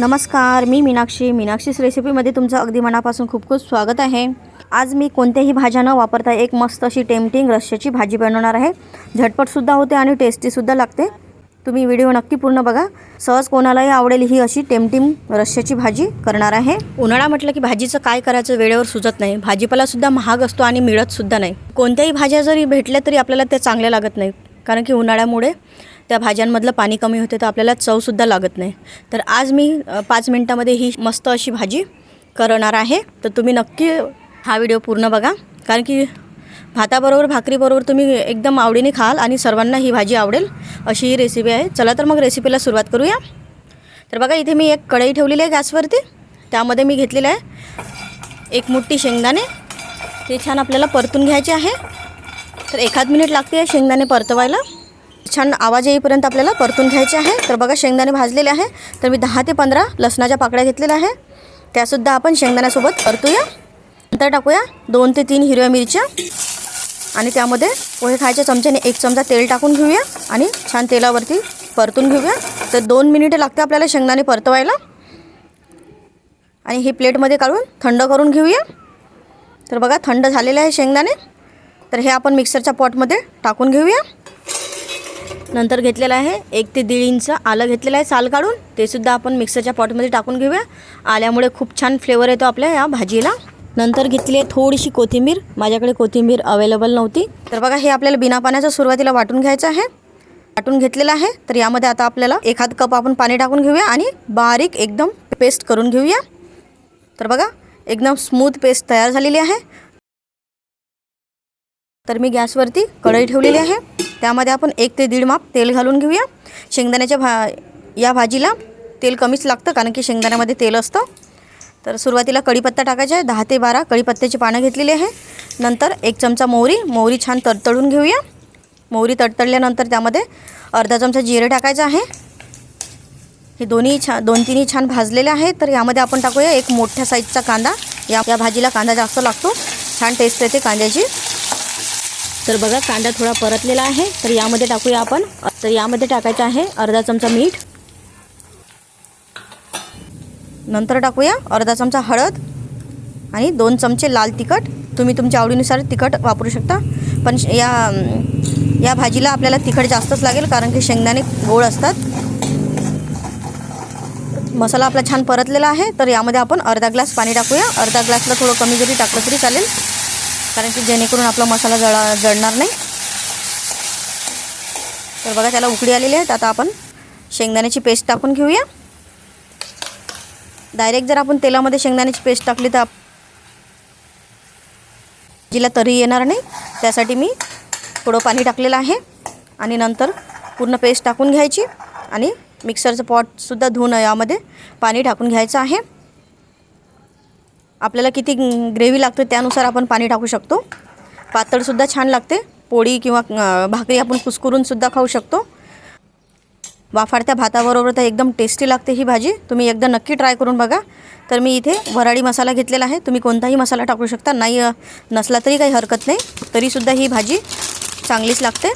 नमस्कार मी मीनाक्षी. मीनाक्षीस रेसिपीमध्ये तुमचं अगदी मनापासून खूप खूप स्वागत आहे. आज मी कोणत्याही भाज्या न वापरता एक मस्त अशी टेमटिंग रश्श्याची भाजी बनवणार आहे. झटपटसुद्धा होते आणि टेस्टीसुद्धा लागते. तुम्ही व्हिडिओ नक्की पूर्ण बघा. सहज कोणालाही आवडेल ही अशी टेमटिम रश्श्याची भाजी करणार आहे. उन्हाळा म्हटलं की भाजीचं काय करायचं वेळेवर सुचत नाही. भाजीपालासुद्धा महाग असतो आणि मिळतसुद्धा नाही. कोणत्याही भाज्या जरी भेटल्या तरी आपल्याला त्या चांगल्या लागत नाही कारण की उन्हाळ्यामुळे त्या भाज्यांमधलं पाणी कमी होते तर आपल्याला चवसुद्धा लागत नाही. तर आज मी पाच मिनटामध्ये ही मस्त अशी भाजी करणार आहे. तर तुम्ही नक्की हा व्हिडिओ पूर्ण बघा. कारण की भाताबरोबर भाकरीबरोबर तुम्ही एकदम आवडीने खाल आणि सर्वांना ही भाजी आवडेल अशी ही रेसिपी आहे. चला तर मग रेसिपीला सुरुवात करूया. तर बघा इथे मी एक कढई ठेवलेली आहे गॅसवरती. त्यामध्ये मी घेतलेलं आहे एक मुठ्ठी शेंगदाणे. ते छान आपल्याला परतून घ्यायचे आहे. तर एखाद मिनिट लागते शेंगदाणे परतवायला. छान आवाज येईपर्यंत आपल्याला परतून घ्यायचे आहे. तर बघा शेंगदाणे भाजलेले आहे. तर मी दहा ते पंधरा लसणाच्या पाकळ्या घेतलेल्या आहे. त्यासुद्धा आपण शेंगदाण्यासोबत परतूया. नंतर टाकूया दोन ते तीन हिरव्या मिरच्या. आणि त्यामध्ये पोहे खायच्या चमच्याने एक चमचा तेल टाकून घेऊया आणि छान तेलावरती परतून घेऊया. तर दोन मिनिटं लागते आपल्याला शेंगदाणे परतवायला. आणि ही प्लेटमध्ये काढून थंड करून घेऊया. तर बघा थंड झालेले आहे शेंगदाणे. तर हे आपण मिक्सरच्या पॉटमध्ये टाकून घेऊया. नंतर घेतलेलं आहे. एक ते दीड इंच आलं घेतलेलं आहे साल काढून. ते सुद्धा आपण मिक्सरच्या पॉटमध्ये टाकून घेऊया. आल्यामुळे खूप छान फ्लेवर येतो आपल्या या भाजीला. नंतर घेतली आहे थोडीशी कोथिंबीर. माझ्याकडे कोथिंबीर अवेलेबल नव्हती. तर बघा हे आपल्याला बिना पाण्याचं सुरुवातीला वाटून घ्यायचं आहे. वाटून घेतलेलं आहे. तर यामध्ये आता आपल्याला एखाद कप आपण पाणी टाकून घेऊया आणि बारीक एकदम पेस्ट करून घेऊया. तर बघा एकदम स्मूथ पेस्ट तयार झालेली आहे. तर मी गॅसवरती कढई ठेवलेली आहे. त्यामध्ये आपण एक ते दीड माप तेल घालून घेऊया. शेंगदाण्याच्या भा या भाजीला तेल कमीच लागतं कारण की शेंगदाण्यामध्ये तेल असतं. तर सुरुवातीला कढीपत्ता टाकायचा आहे दहा ते बारा कढीपत्त्याची पानं घेतलेली आहे. नंतर एक चमचा मोहरी मोहरी छान तडतडून घेऊया. मोहरी तडतडल्यानंतर त्यामध्ये अर्धा चमचा जिरे टाकायचं आहे. हे दोन्ही छान दोन तिन्ही छान भाजलेले आहेत. तर यामध्ये आपण टाकूया एक मोठ्या साईजचा कांदा. या या भाजीला कांदा जास्त लागतो. छान टेस्ट येते कांद्याची. तर बघा कांदा थोडा परतलेला आहे. तर यामध्ये टाकूया आपण. तर यामध्ये टाकायचं आहे अर्धा चमचा मीठ. नंतर टाकूया अर्धा चमचा हळद आणि दोन चमचे लाल तिखट. तुम्ही तुमच्या आवडीनुसार तिखट वापरू शकता. पण श- या या भाजीला आपल्याला तिखट जास्तच लागेल कारण की शेंगदाणे गोड असतात. मसाला आपला छान परतलेला आहे. तर यामध्ये आपण अर्धा ग्लास पाणी टाकूया. अर्धा ग्लासला थोडं कमी जरी टाकलं तरी चालेल. कारण की जेणेकरून आपला मसाला जळा जळणार नाही. तर बघा त्याला उकडी आलेली आहे. आता आपण शेंगदाण्याची पेस्ट टाकून घेऊया. डायरेक्ट जर आपण तेलामध्ये शेंगदाण्याची पेस्ट टाकली तर आप- तरी येणार नाही. त्यासाठी मी थोडं पाणी टाकलेलं आहे. आणि नंतर पूर्ण पेस्ट टाकून घ्यायची. आणि मिक्सरचं पॉटसुद्धा धुवून यामध्ये पाणी टाकून घ्यायचं आहे. आपल्याला किती ग्रेव्ही लागते त्यानुसार आपण पाणी टाकू शकतो. पातळसुद्धा छान लागते. पोळी किंवा भाकरी आपण कुसकुरूनसुद्धा खाऊ शकतो. वाफाडत्या भाताबरोबर तर एकदम टेस्टी लागते ही भाजी. तुम्ही एकदा नक्की ट्राय करून बघा. तर मी इथे वराळी मसाला घेतलेला आहे. तुम्ही कोणताही मसाला टाकू शकता. नाही नसला तरी काही हरकत नाही. तरीसुद्धा ही भाजी चांगलीच लागते.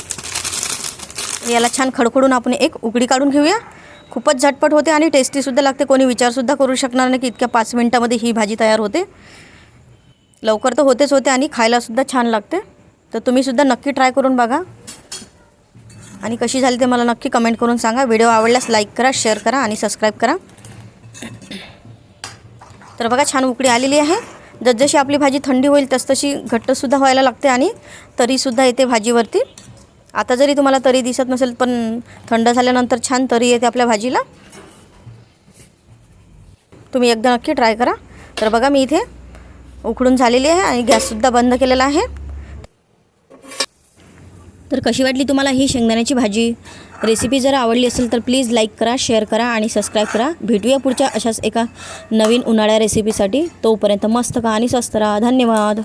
याला छान खडखडून आपण एक उकडी काढून घेऊया. खूपच झटपट होते आणि टेस्टीसुद्धा लागते. कोणी विचारसुद्धा करू शकणार नाही की इतक्या पाच मिनटामध्ये ही भाजी तयार होते. लवकर तर होतेच होते आणि खायलासुद्धा छान लागते. तर तुम्हीसुद्धा नक्की ट्राय करून बघा. आणि कशी झाली ते मला नक्की कमेंट करून सांगा. व्हिडिओ आवडल्यास लाईक करा शेअर करा आणि सबस्क्राईब करा. तर बघा छान उकडी आलेली आहे. जसजशी आपली भाजी थंडी होईल तसतशी घट्टसुद्धा व्हायला लागते आणि तरीसुद्धा येते भाजीवरती. आता जरी तुम्हाला तरी दिसत नसेल पण थंड झाल्यानंतर छान तरी येते आपल्या भाजीला. तुम्ही एकदा नक्की ट्राय करा. तर बघा मी इथे उकडून झालेली आहे आणि गॅससुद्धा बंद केलेला आहे. तर कशी वाटली तुम्हाला ही शेंगदाण्याची भाजी? रेसिपी जर आवडली असेल तर प्लीज लाईक करा शेअर करा आणि सबस्क्राईब करा. भेटूया पुढच्या अशाच एका नवीन उन्हाळ्या रेसिपीसाठी तोपर्यंत मस्त का आणि स्वस्त राहा. धन्यवाद.